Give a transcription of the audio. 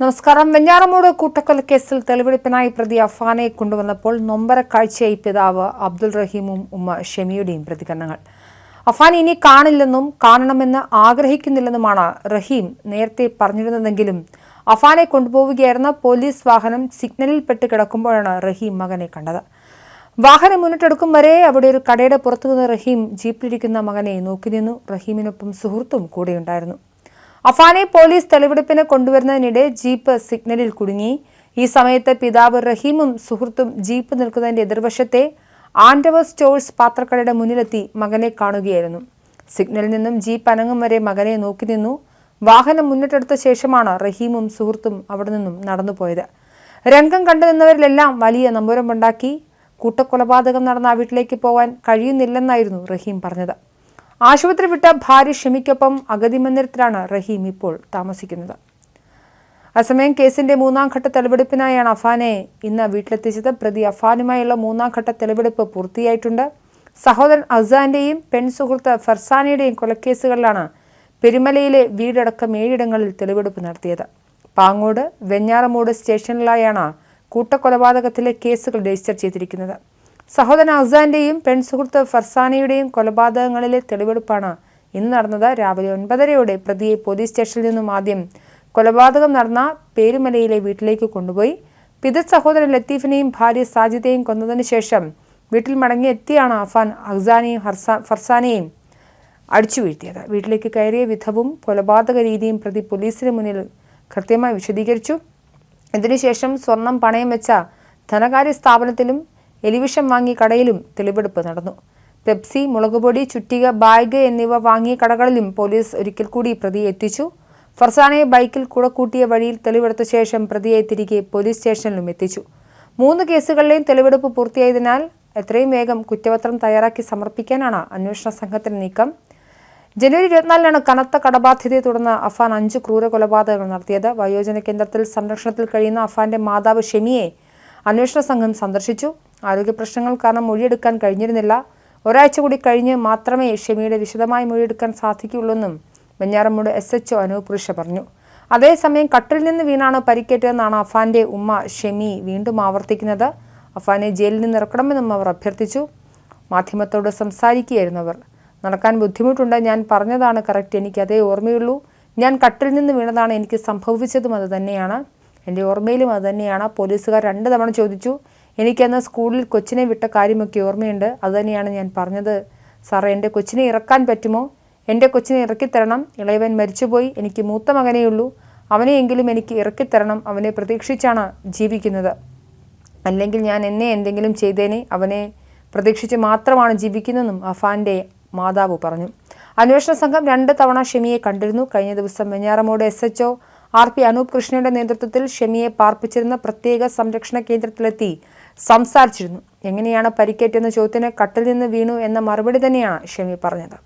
നമസ്കാരം. വെഞ്ഞാറമൂട് കൂട്ടക്കൊലക്കേസിൽ തെളിവെടുപ്പിനായി പ്രതി അഫാനെ കൊണ്ടുവന്നപ്പോൾ നൊമ്പര കാഴ്ചയായി പിതാവ് അബ്ദുൾ റഹീമും ഉമ്മ ഷെമിയുടെയും പ്രതികരണങ്ങൾ. അഫാൻ ഇനി കാണില്ലെന്നും കാണണമെന്ന് ആഗ്രഹിക്കുന്നില്ലെന്നുമാണ് റഹീം നേരത്തെ പറഞ്ഞിരുന്നതെങ്കിലും അഫാനെ കൊണ്ടുപോവുകയായിരുന്ന പോലീസ് വാഹനം സിഗ്നലിൽ പെട്ട് കിടക്കുമ്പോഴാണ് റഹീം മകനെ കണ്ടത്. വാഹനം മുന്നിട്ടെടുക്കും വരെ അവിടെ ഒരു കടയുടെ പുറത്തുനിന്ന് റഹീം ജീപ്പിലിരിക്കുന്ന മകനെ നോക്കി നിന്നു. റഹീമിനൊപ്പം സുഹൃത്തും കൂടെയുണ്ടായിരുന്നു. അഫാനെ പോലീസ് തെളിവെടുപ്പിന് കൊണ്ടുവരുന്നതിനിടെ ജീപ്പ് സിഗ്നലിൽ കുടുങ്ങി. ഈ സമയത്ത് പിതാവ് റഹീമും സുഹൃത്തും ജീപ്പ് നിൽക്കുന്നതിന്റെ എതിർവശത്തെ ആൻഡവർ സ്റ്റോഴ്സ് പാത്രക്കടയുടെ മുന്നിലെത്തി മകനെ കാണുകയായിരുന്നു. സിഗ്നലിൽ നിന്നും ജീപ്പ് അനങ്ങും വരെ മകനെ നോക്കി നിന്നു. വാഹനം മുന്നിട്ടെടുത്ത ശേഷമാണ് റഹീമും സുഹൃത്തും അവിടെ നിന്നും നടന്നുപോയത്. രംഗം കണ്ടു നിന്നവരിലെല്ലാം വലിയ നമ്പൂരമുണ്ടാക്കി. കൂട്ടക്കൊലപാതകം നടന്ന ആ വീട്ടിലേക്ക് പോകാൻ കഴിയുന്നില്ലെന്നായിരുന്നു റഹീം പറഞ്ഞത്. ആശുപത്രി വിട്ട ഭാര്യ ഷമിക്കൊപ്പം അഗതി മന്ദിരത്തിലാണ് റഹീം ഇപ്പോൾ താമസിക്കുന്നത്. അസമയം കേസിന്റെ മൂന്നാം ഘട്ട തെളിവെടുപ്പിനായാണ് അഫാനെ ഇന്ന് വീട്ടിലെത്തിച്ചത്. പ്രതി അഫാനുമായുള്ള മൂന്നാം ഘട്ട തെളിവെടുപ്പ് പൂർത്തിയായിട്ടുണ്ട്. സഹോദരൻ അസാന്റെയും പെൺ സുഹൃത്ത് ഫർസാനയുടെയും കൊലക്കേസുകളിലാണ് പെരുമലയിലെ വീടടക്കം ഏഴിടങ്ങളിൽ തെളിവെടുപ്പ് നടത്തിയത്. പാങ്ങോട് വെഞ്ഞാറമൂട് സ്റ്റേഷനിലായാണ് കൂട്ടക്കൊലപാതകത്തിലെ കേസുകൾ രജിസ്റ്റർ ചെയ്തിരിക്കുന്നത്. സഹോദരൻ അസാന്റെയും പെൺസുഹൃത്ത് ഫർസാനയുടെയും കൊലപാതകങ്ങളിലെ തെളിവെടുപ്പാണ് ഇന്ന് നടന്നത് രാവിലെ ഒൻപതരയോടെ. പ്രതിയെ പോലീസ് സ്റ്റേഷനിൽ നിന്നും ആദ്യം കൊലപാതകം നടന്ന പേരുമലയിലെ വീട്ടിലേക്ക് കൊണ്ടുപോയി. പിത സഹോദരൻ ലത്തീഫിനെയും ഭാര്യ സാജിദയെയും കൊന്നതിന് ശേഷം വീട്ടിൽ മടങ്ങിയെത്തിയാണ് അഫാൻ അഹ്സാനെയും ഹർസാ ഫർസാനെയും അടിച്ചു വീഴ്ത്തിയത് വീട്ടിലേക്ക് കയറിയ വിധവും കൊലപാതക രീതിയും പ്രതി പോലീസിന് മുന്നിൽ കൃത്യമായി വിശദീകരിച്ചു. ഇതിനുശേഷം സ്വർണം പണയം വെച്ച ധനകാര്യ സ്ഥാപനത്തിലും എലിവിഷം വാങ്ങി കടയിലും തെളിവെടുപ്പ് നടന്നു. പെപ്സി മുളകുപൊടി ചുറ്റിക ബാഗ് എന്നിവ വാങ്ങിയ കടകളിലും പോലീസ് ഒരിക്കൽ കൂടി പ്രതിയെ എത്തിച്ചു. ഫർസാനയെ ബൈക്കിൽ കൂടക്കൂട്ടിയ വഴിയിൽ തെളിവെടുത്ത ശേഷം പ്രതിയെ തിരികെ പോലീസ് സ്റ്റേഷനിലും എത്തിച്ചു. മൂന്ന് കേസുകളിലെയും തെളിവെടുപ്പ് പൂർത്തിയായതിനാൽ എത്രയും വേഗം കുറ്റപത്രം തയ്യാറാക്കി സമർപ്പിക്കാനാണ് അന്വേഷണ സംഘത്തിന് നീക്കം. ജനുവരി ഇരുപത്തിനാലിനാണ് കനത്ത കടബാധ്യതയെ തുടർന്ന് അഫാൻ അഞ്ച് ക്രൂര കൊലപാതകങ്ങൾ നടത്തിയത്. വയോജന കേന്ദ്രത്തിൽ സംരക്ഷണത്തിൽ കഴിയുന്ന അഫാന്റെ മാതാവ് ഷെമിയെ അന്വേഷണ സംഘം സന്ദർശിച്ചു. ആരോഗ്യ പ്രശ്നങ്ങൾ കാരണം മൊഴിയെടുക്കാൻ കഴിഞ്ഞിരുന്നില്ല. ഒരാഴ്ച കൂടി കഴിഞ്ഞ് മാത്രമേ ഷെമിയുടെ വിശദമായി മൊഴിയെടുക്കാൻ സാധിക്കുകയുള്ളൂവെന്നും Venjaramoodu S H O Anoop പുരുഷ പറഞ്ഞു. അതേസമയം കട്ടിൽ നിന്ന് വീണാണ് പരിക്കേറ്റതെന്നാണ് അഫാന്റെ ഉമ്മ ഷെമി വീണ്ടും ആവർത്തിക്കുന്നത്. അഫാനെ ജയിലിൽ നിന്ന് ഇറക്കണമെന്നും അവർ അഭ്യർത്ഥിച്ചു. മാധ്യമത്തോട് സംസാരിക്കുകയായിരുന്നു അവർ. നടക്കാൻ ബുദ്ധിമുട്ടുണ്ട് ഞാൻ പറഞ്ഞതാണ് കറക്റ്റ് എനിക്ക് അതേ ഓർമ്മയുള്ളൂ. ഞാൻ കട്ടിൽ നിന്ന് വീണതാണ് എനിക്ക് സംഭവിച്ചതും അത് തന്നെയാണ്. എന്റെ ഓർമ്മയിലും അത് തന്നെയാണ്. പോലീസുകാർ രണ്ട് തവണ ചോദിച്ചു എനിക്കന്ന് സ്കൂളിൽ കൊച്ചിനെ വിട്ട കാര്യമൊക്കെ ഓർമ്മയുണ്ട്. അതുതന്നെയാണ് ഞാൻ പറഞ്ഞത്. സാറേ എന്റെ കൊച്ചിനെ ഇറക്കാൻ പറ്റുമോ? എന്റെ കൊച്ചിനെ ഇറക്കിത്തരണം. ഇളയവൻ മരിച്ചുപോയി. എനിക്ക് മൂത്ത മകനേയുള്ളൂ അവനെയെങ്കിലും എനിക്ക് ഇറക്കിത്തരണം. അവനെ പ്രതീക്ഷിച്ചാണ് ജീവിക്കുന്നത്. അല്ലെങ്കിൽ ഞാൻ എന്നെ എന്തെങ്കിലും ചെയ്തേനെ അവനെ പ്രതീക്ഷിച്ച് മാത്രമാണ് ജീവിക്കുന്നതെന്നും അഫാന്റെ മാതാവ് പറഞ്ഞു. അന്വേഷണ സംഘം രണ്ട് തവണ ഷെമിയെ കണ്ടിരുന്നു. കഴിഞ്ഞ ദിവസം Venjaramoodu S H R P Anoop കൃഷ്ണയുടെ നേതൃത്വത്തിൽ ഷെമിയെ പാർപ്പിച്ചിരുന്ന പ്രത്യേക സംരക്ഷണ കേന്ദ്രത്തിലെത്തി സംസാരിച്ചിരുന്നു. എങ്ങനെയാണ് പരിക്കേറ്റെന്ന ചോദ്യത്തിന് കട്ടിൽ നിന്ന് വീണു എന്ന മറുപടി തന്നെയാണ് ഷെമി പറഞ്ഞത്.